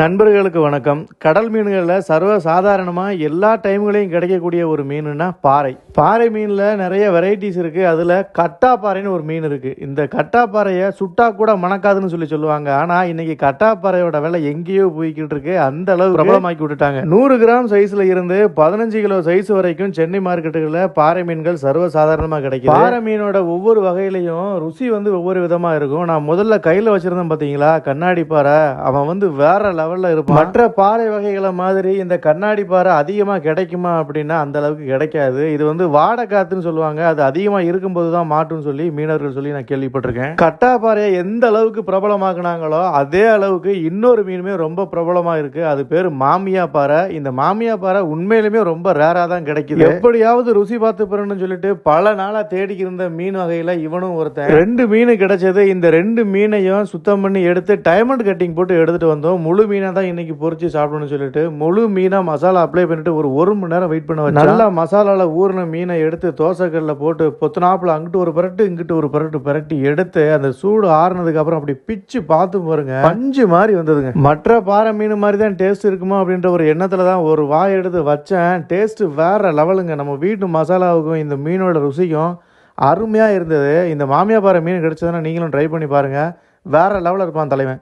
நண்பர்களுக்கு வணக்கம். கடல் மீன்களில் சர்வ சாதாரணமாக எல்லா டைம்களையும் கிடைக்கக்கூடிய ஒரு மீனுன்னா பாறை. பாறை மீனில் நிறைய வெரைட்டிஸ் இருக்குது அதில் கட்டா பாறைன்னு ஒரு மீன் இருக்குது இந்த கட்டா பாறையை சுட்டா கூட மணக்காதுன்னு சொல்லி சொல்லுவாங்க. ஆனால் இன்னைக்கு கட்டா பாறையோட விலை எங்கேயோ போய்கிட்டு இருக்கு. அந்த அளவு பிரபலமாக்கி விட்டுட்டாங்க. நூறு கிராம் சைஸில் இருந்து பதினஞ்சு கிலோ சைஸ் வரைக்கும் சென்னை மார்க்கெட்டுகளில் பாறை மீன்கள் சர்வ சாதாரணமாக கிடைக்கும் பாறை மீனோட ஒவ்வொரு வகையிலையும் ருசி வந்து ஒவ்வொரு விதமாக இருக்கும். நான் முதல்ல கையில் வச்சிருந்தேன் பார்த்தீங்களா கண்ணாடி பாறை. அவன் வந்து வேற லெவலில் இருப்பான். மற்ற பாறை வகைகளை மாதிரி இந்த கண்ணாடி பாறை அதிகமாக கிடைக்குமா அப்படின்னா அந்த அளவுக்கு கிடைக்காது. இது வந்து வாடை காத்துன்னு சொல்லுவாங்க. அது அதிகமாக இருக்கும்போது தான் மாட்டுன்னு சொல்லி மீனவர்கள் சொல்லி நான் கேள்விப்பட்டிருக்கேன். கட்டா பாறையை எந்த அளவுக்கு பிரபலமாக்குனாங்களோ அதே அளவுக்கு இன்னொரு மீனுமே ரொம்ப பிரபலமாக இருக்குது அது பேர் மாமியா பாறை. இந்த மாமியா பாறை உண்மையிலுமே ரொம்ப ரேராக தான் கிடைக்குது. எப்படியாவது ருசி பார்த்து பெறணும்னு சொல்லிட்டு பல நாளாக தேடிக்கி இருந்த மீன் வகையில் இவனும் ஒருத்தன். ரெண்டு மீன் கிடைச்சது. இந்த ரெண்டு மீனையும் சுத்தம் பண்ணி எடுத்து டைமண்ட் கட்டிங் போட்டு எடுத்துகிட்டு வந்தோம். முழு மீனை தான் இன்னைக்கு பொரிச்சு சாப்பிடணும்னு சொல்லிட்டு முழு மீனா மசாலா அப்ளை பண்ணிட்டு ஒரு ஒரு மணி நேரம் வெயிட் பண்ண வச்சு நல்லா மசாலால ஊறின மீனை எடுத்து தோசைக்கல்ல போட்டு பொத்துனாப்புல அங்கிட்டு ஒரு பரட்டு இங்கிட்டு ஒரு பரட்டு பரட்டி எடுத்து அந்த சூடு ஆறுனதுக்கு அப்புறம் அப்படி பிச்சு பார்த்து பாருங்க. பஞ்சு மாதிரி வந்ததுங்க. மற்ற பாறை மீன் மாதிரி தான் டேஸ்ட் இருக்குமா அப்படின்ற ஒரு எண்ணத்துல தான் ஒரு வாய் எடுத்து வச்சேன். டேஸ்ட் வேற லெவலுங்க நம்ம வீட்டு மசாலாவுக்கும் இந்த மீனோட ருசிக்கும் அருமையாக இருந்தது. இந்த மாமியா பாறை மீன் கிடைச்சதுன்னா நீங்களும் ட்ரை பண்ணி பாருங்கள் வேற லெவலில் இருப்பான் தலைவன்.